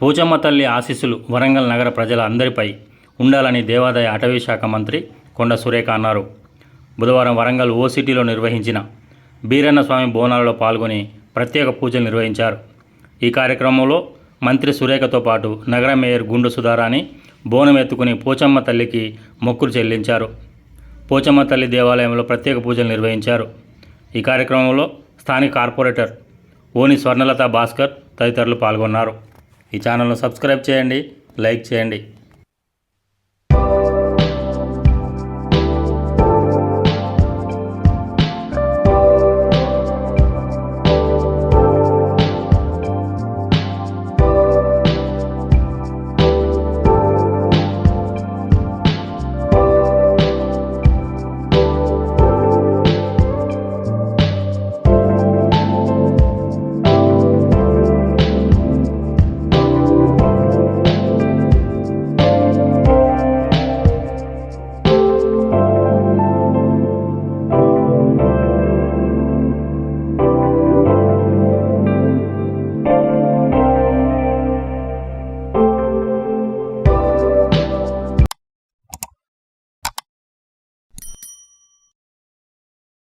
పోచమ్మ తల్లి ఆశీస్సులు వరంగల్ నగర ప్రజల అందరిపై ఉండాలని దేవాదాయ అటవీ శాఖ మంత్రి కొండ సురేఖ అన్నారు. బుధవారం వరంగల్ ఓసిటీలో నిర్వహించిన బీరన్న స్వామి బోనాలలో పాల్గొని ప్రత్యేక పూజలు నిర్వహించారు. ఈ కార్యక్రమంలో మంత్రి సురేఖతో పాటు నగర మేయర్ గుండు సుధారాణి బోనం ఎత్తుకుని పోచమ్మ తల్లికి మొక్కులు చెల్లించారు. పోచమ్మ తల్లి దేవాలయంలో ప్రత్యేక పూజలు నిర్వహించారు. ఈ కార్యక్రమంలో స్థానిక కార్పొరేటర్ ఓని స్వర్ణలత భాస్కర్ తదితరులు పాల్గొన్నారు. ఈ ఛానల్ను సబ్స్క్రైబ్ చేయండి లైక్ చేయండి. Música